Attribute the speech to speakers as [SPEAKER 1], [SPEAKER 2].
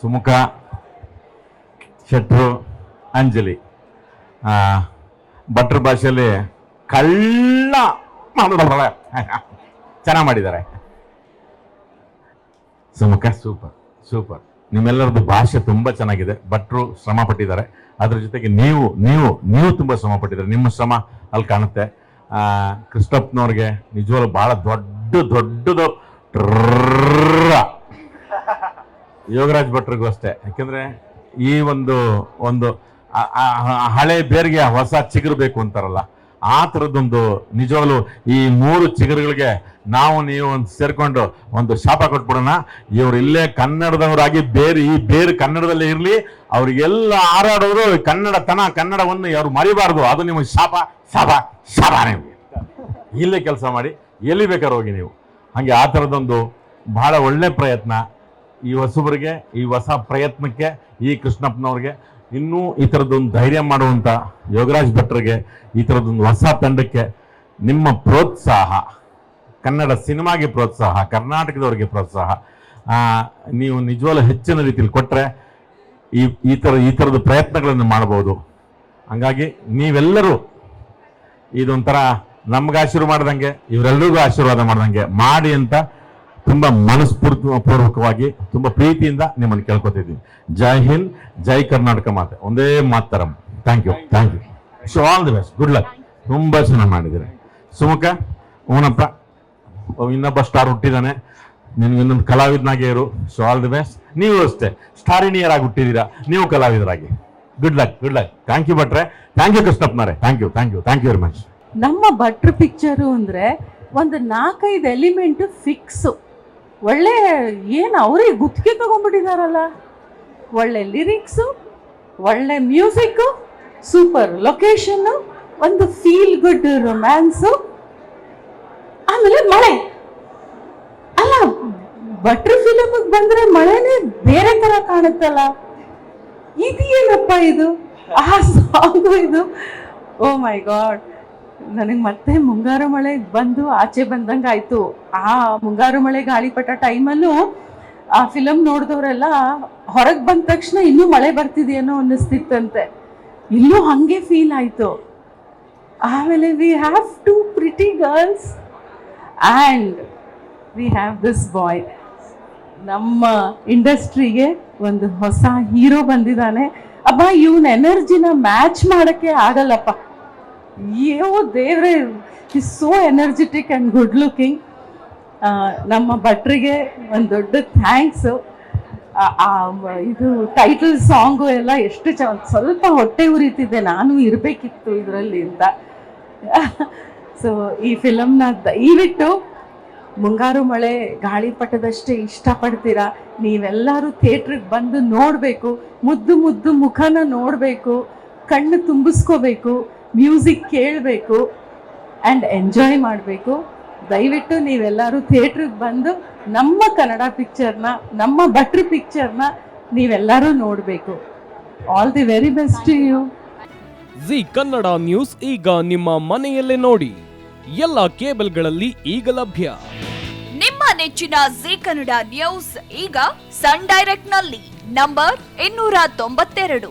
[SPEAKER 1] ಸುಮುಖ, ಶೆಟ್ರು, ಅಂಜಲಿ. ಭಟ್ರ ಭಾಷೆಯಲ್ಲಿ ಕಳ್ಳ ಚೆನ್ನಾಗಿ ಮಾಡಿದ್ದಾರೆ. Sumukha, super super. ನಿಮ್ಮೆಲ್ಲರದ್ದು ಭಾಷೆ ತುಂಬಾ ಚೆನ್ನಾಗಿದೆ. ಭಟ್ರು ಶ್ರಮ ಪಟ್ಟಿದ್ದಾರೆ. ಅದ್ರ ಜೊತೆಗೆ ನೀವು ನೀವು ನೀವು ತುಂಬಾ ಶ್ರಮ ಪಟ್ಟಿದ್ದಾರೆ. ನಿಮ್ಮ ಶ್ರಮ ಅಲ್ಲಿ ಕಾಣುತ್ತೆ. ಕೃಷ್ಣಪ್ಪನವ್ರಿಗೆ ನಿಜವಾಗ್ಲೂ ಬಹಳ ದೊಡ್ಡ, ದೊಡ್ಡದು. ಯೋಗರಾಜ್ ಭಟ್ರಿಗೂ ಅಷ್ಟೇ. ಯಾಕೆಂದ್ರೆ ಈ ಒಂದು ಒಂದು ಹಳೆ ಬೇರಿಗೆ ಹೊಸ ಚಿಗುರು ಬೇಕು ಅಂತಾರಲ್ಲ, ಆ ಥರದ್ದೊಂದು ನಿಜವಾಗ್ಲು ಈ ಮೂರು ಚಿಗುರುಗಳಿಗೆ ನಾವು, ನೀವು ಒಂದು ಸೇರ್ಕೊಂಡು ಒಂದು ಶಾಪ ಕೊಟ್ಬಿಡೋಣ. ಇವರು ಇಲ್ಲೇ ಕನ್ನಡದವರಾಗಿ ಬೇರೆ, ಈ ಬೇರೆ ಕನ್ನಡದಲ್ಲೇ ಇರಲಿ, ಅವ್ರಿಗೆಲ್ಲ ಕನ್ನಡ ಕನ್ನಡತನ ಕನ್ನಡವನ್ನು ಯಾರು ಮರಿಬಾರ್ದು. ಅದು ನಿಮಗೆ ಶಾಪ ಶಾಪ ಶಾಪ ನಿಮಗೆ. ಇಲ್ಲೇ ಕೆಲಸ ಮಾಡಿ, ಎಲ್ಲಿ ಬೇಕಾದ್ರೂ ಹೋಗಿ ನೀವು. ಹಾಗೆ ಆ ಥರದೊಂದು ಬಹಳ ಒಳ್ಳೆ ಪ್ರಯತ್ನ. ಈ ಹೊಸಬರಿಗೆ, ಈ ಹೊಸ ಪ್ರಯತ್ನಕ್ಕೆ, ಈ ಕೃಷ್ಣಪ್ಪನವ್ರಿಗೆ ಇನ್ನೂ ಈ ಥರದ್ದೊಂದು ಧೈರ್ಯ ಮಾಡುವಂಥ ಯೋಗರಾಜ್ ಭಟ್ರಿಗೆ ಈ ಥರದ್ದೊಂದು ಹೊಸ ತಂಡಕ್ಕೆ ನಿಮ್ಮ ಪ್ರೋತ್ಸಾಹ, ಕನ್ನಡ ಸಿನಿಮಾಗೆ ಪ್ರೋತ್ಸಾಹ, ಕರ್ನಾಟಕದವ್ರಿಗೆ ಪ್ರೋತ್ಸಾಹ ನೀವು ನಿಜವಾಗ್ಲೂ ಹೆಚ್ಚಿನ ರೀತಿಯಲ್ಲಿ ಕೊಟ್ಟರೆ ಈ ಈ ಥರ, ಈ ಥರದ ಪ್ರಯತ್ನಗಳನ್ನು ಮಾಡ್ಬೋದು. ಹಂಗಾಗಿ ನೀವೆಲ್ಲರೂ ಇದೊಂಥರ ನಮ್ಗೆ ಆಶೀರ್ವಾದ ಮಾಡ್ದಂಗೆ ಇವರೆಲ್ಲರಿಗೂ ಆಶೀರ್ವಾದ ಮಾಡ್ದಂಗೆ ಮಾಡಿ ಅಂತ ತುಂಬಾ ಮನಸ್ಫೂರ್ತಿ ಪೂರ್ವಕವಾಗಿ ತುಂಬಾ ಪ್ರೀತಿಯಿಂದ ನಿಮ್ಮನ್ನು ಕೇಳ್ಕೊತಿದ್ದೀನಿ. ಜೈ ಹಿಂದ್, ಜೈ ಕರ್ನಾಟಕ ಮಾತೆ. ಒಂದೇ ಮಾತರ thank you thank you so all the best good luck ತುಂಬಾ ಚೆನ್ನಾಗಿ ಮಾಡಿದ್ದೀರಿ. ಸುಮುಖ ಓನಪ್ಪ ಇನ್ನೊಬ್ಬ ಸ್ಟಾರ್ ಹುಟ್ಟಿದಾನೆ. ನಿನ್ಗೆ ಇನ್ನೊಂದು ಕಲಾವಿದನಾಗೆ ಇರು. ಸೊ ಆಲ್ ದಿ ಬೆಸ್ಟ್ ನೀವು ಅಷ್ಟೇ. ಸ್ಟಾರಿನಿಯರ್ ಆಗಿ ಹುಟ್ಟಿದ್ದೀರಾ ನೀವು ಕಲಾವಿದರಾಗಿ. Good luck good luck thank you ಭಟ್ರೆ. Thank you ಕೃಷ್ಣಪ್ಪನವರೇ. Thank you thank you thank you very much
[SPEAKER 2] ನಮ್ಮ ಭಟ್ರ್ ಪಿಕ್ಚರು ಅಂದರೆ ಒಂದು ನಾಲ್ಕೈದು ಎಲಿಮೆಂಟ್ ಫಿಕ್ಸು ಒಳ್ಳೆ ಏನು ಅವರೇ ಗುತ್ತಿಗೆ ತಗೊಂಡ್ಬಿಟ್ಟಿದಾರಲ್ಲ? ಒಳ್ಳೆ ಲಿರಿಕ್ಸು, ಒಳ್ಳೆ ಮ್ಯೂಸಿಕ್ಕು, ಸೂಪರ್ ಲೊಕೇಶನ್ನು ಒಂದು ಫೀಲ್ ಗುಡ್ ರೊಮ್ಯಾನ್ಸು ಆಮೇಲೆ ಮಳೆ. ಅಲ್ಲ, ಭಟ್ರ ಫಿಲಮಿಗೆ ಬಂದ್ರೆ ಮಳೆನೇ ಬೇರೆ ಥರ ಕಾಣುತ್ತಲ್ಲ? ಇದು ಏನಪ್ಪ ಇದು? ಆ ಸಾಂಗು ಇದು? ಓ ಮೈ ಗಾಡ್ ನನಗೆ ಮತ್ತೆ ಮುಂಗಾರು ಮಳೆ ಬಂದು ಆಚೆ ಬಂದಂಗೆ ಆಯಿತು. ಆ ಮುಂಗಾರು ಮಳೆ ಗಾಳಿಪಟ ಟೈಮಲ್ಲೂ ಆ ಫಿಲಮ್ ನೋಡಿದವರೆಲ್ಲ ಹೊರಗೆ ಬಂದ ತಕ್ಷಣ ಇನ್ನೂ ಮಳೆ ಬರ್ತಿದೆಯೇನೋ ಅನ್ನಿಸ್ತಿತ್ತಂತೆ ಇನ್ನೂ ಹಾಗೆ ಫೀಲ್ ಆಯಿತು. ಆಮೇಲೆ we have two pretty girls and we have this boy ನಮ್ಮ ಇಂಡಸ್ಟ್ರಿಗೆ ಒಂದು ಹೊಸ ಹೀರೋ ಬಂದಿದ್ದಾನೆ. ಅಬ್ಬ, ಇವನ್ ಎನರ್ಜಿನ ಮ್ಯಾಚ್ ಮಾಡೋಕ್ಕೆ ಆಗಲ್ಲಪ್ಪ. ಅಯ್ಯೋ ದೇವ್ರೆ is so energetic and good looking ನಮ್ಮ ಭಟ್ರಿಗೆ ಒಂದು ದೊಡ್ಡ ಥ್ಯಾಂಕ್ಸು ಇದು ಟೈಟಲ್ ಸಾಂಗು ಎಲ್ಲ ಎಷ್ಟು ಚ, ಸ್ವಲ್ಪ ಹೊಟ್ಟೆ ಉರಿತಿದೆ, ನಾನು ಇರಬೇಕಿತ್ತು ಇದರಲ್ಲಿ ಅಂತ. ಸೊ ಈ ಫಿಲಮ್ನ ದಯವಿಟ್ಟು ಮುಂಗಾರು ಮಳೆ ಗಾಳಿಪಟದಷ್ಟೇ ಇಷ್ಟಪಡ್ತೀರಾ? ನೀವೆಲ್ಲರೂ ಥಿಯೇಟ್ರಿಗೆ ಬಂದು ನೋಡಬೇಕು, ಮುದ್ದು ಮುದ್ದು ಮುಖನ ನೋಡಬೇಕು, ಕಣ್ಣು ತುಂಬಿಸ್ಕೋಬೇಕು. ಮ್ಯೂಸಿಕ್ ಕೇಳಬೇಕು ಆ್ಯಂಡ್ ಎಂಜಾಯ್ ಮಾಡಬೇಕು. ದಯವಿಟ್ಟು ನೀವೆಲ್ಲರೂ ಥಿಯೇಟ್ರಿಗೆ ಬಂದು ನಮ್ಮ ಕನ್ನಡ ಪಿಕ್ಚರ್ನ ನಮ್ಮ ಭಟ್ರ ಪಿಕ್ಚರ್ನ ನೀವೆಲ್ಲರೂ ನೋಡಬೇಕು. All the very best to you
[SPEAKER 3] Zee Kannada news ಈಗ ನಿಮ್ಮ ಮನೆಯಲ್ಲೇ ನೋಡಿ. ಎಲ್ಲ ಕೇಬಲ್ಗಳಲ್ಲಿ ಈಗ ಲಭ್ಯ.
[SPEAKER 4] ನಿಮ್ಮ ನೆಚ್ಚಿನ ಜಿ ಕನ್ನಡ ನ್ಯೂಸ್ ಈಗ ಸನ್ ಡೈರೆಕ್ಟ್ನಲ್ಲಿ ನಂಬರ್ ಇನ್ನೂರ ತೊಂಬತ್ತೆರಡು.